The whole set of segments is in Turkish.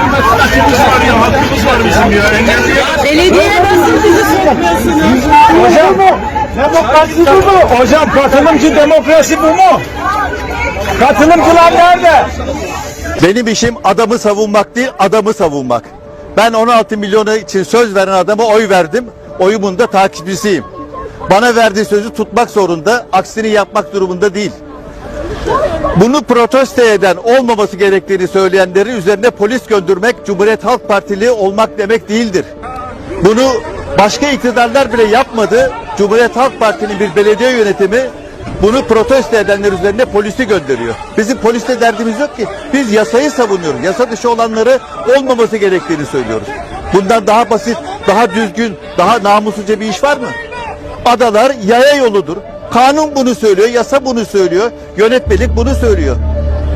Hakkımız var ya, hakkımız var bizim ya. Engelli ya. Belediye nasıl bizi sokmuyorsunuz? Hocam demokrasi bu mu? Hocam katılımcı demokrasi bu mu? Katılımcılar nerede? Benim işim adamı savunmak değil, adamı savunmak. Ben 16 milyonu için söz veren adama oy verdim. Oyumun da takipçisiyim. Bana verdiği sözü tutmak zorunda, aksini yapmak durumunda değil. Bunu protesto eden, olmaması gerektiğini söyleyenleri üzerine polis göndermek, Cumhuriyet Halk Partili olmak demek değildir. Bunu başka iktidarlar bile yapmadı. Cumhuriyet Halk Parti'nin bir belediye yönetimi bunu protesto edenler üzerine polisi gönderiyor. Bizim polisle derdimiz yok ki. Biz yasayı savunuyoruz. Yasa dışı olanları olmaması gerektiğini söylüyoruz. Bundan daha basit, daha düzgün, daha namusluca bir iş var mı? Adalar yaya yoludur. Kanun bunu söylüyor, yasa bunu söylüyor, yönetmelik bunu söylüyor.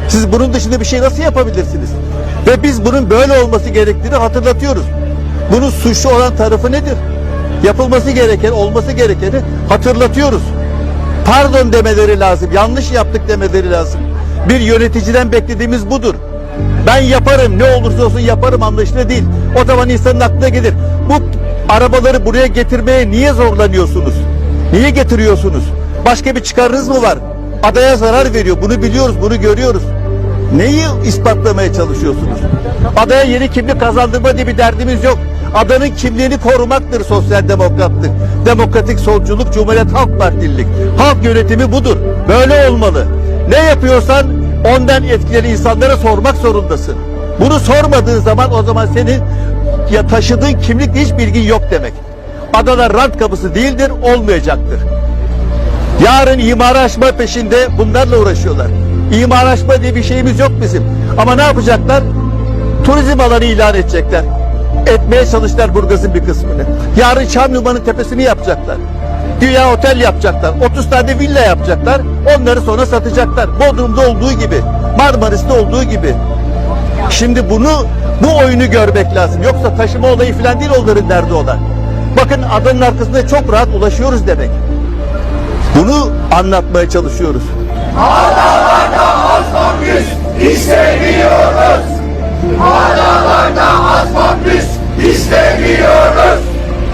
Siz bunun dışında bir şey nasıl yapabilirsiniz? Ve biz bunun böyle olması gerektiğini hatırlatıyoruz. Bunun suçlu olan tarafı nedir? Yapılması gereken, olması gerekeni hatırlatıyoruz. Pardon demeleri lazım, yanlış yaptık demeleri lazım. Bir yöneticiden beklediğimiz budur. Ben yaparım, ne olursa olsun yaparım anlayışlı değil. O zaman insanın aklına gelir. Bu arabaları buraya getirmeye niye zorlanıyorsunuz? Niye getiriyorsunuz? Başka bir çıkarınız mı var? Adaya zarar veriyor. Bunu biliyoruz, bunu görüyoruz. Neyi ispatlamaya çalışıyorsunuz? Adaya yeni kimlik kazandırma diye bir derdimiz yok. Adanın kimliğini korumaktır sosyal demokratlık. Demokratik solculuk, Cumhuriyet Halk Partililik. Halk yönetimi budur. Böyle olmalı. Ne yapıyorsan ondan etkilenen insanlara sormak zorundasın. Bunu sormadığın zaman o zaman senin ya taşıdığın kimlikle hiç bilgin yok demek. Adalar rant kapısı değildir, olmayacaktır. Yarın imar açma peşinde bunlarla uğraşıyorlar. İmar açma diye bir şeyimiz yok bizim. Ama ne yapacaklar? Turizm alanı ilan edecekler. Etmeye çalıştılar Burgaz'ın bir kısmını. Yarın Çamlıman'ın tepesini yapacaklar. Dünya otel yapacaklar. 30 tane villa yapacaklar. Onları sonra satacaklar. Bodrum'da olduğu gibi. Marmaris'te olduğu gibi. Şimdi bunu bu oyunu görmek lazım. Yoksa taşıma olayı falan değil onların derdi olan. Bakın adanın arkasında çok rahat ulaşıyoruz demek. Bunu anlatmaya çalışıyoruz. Adalarda az güç istemiyoruz.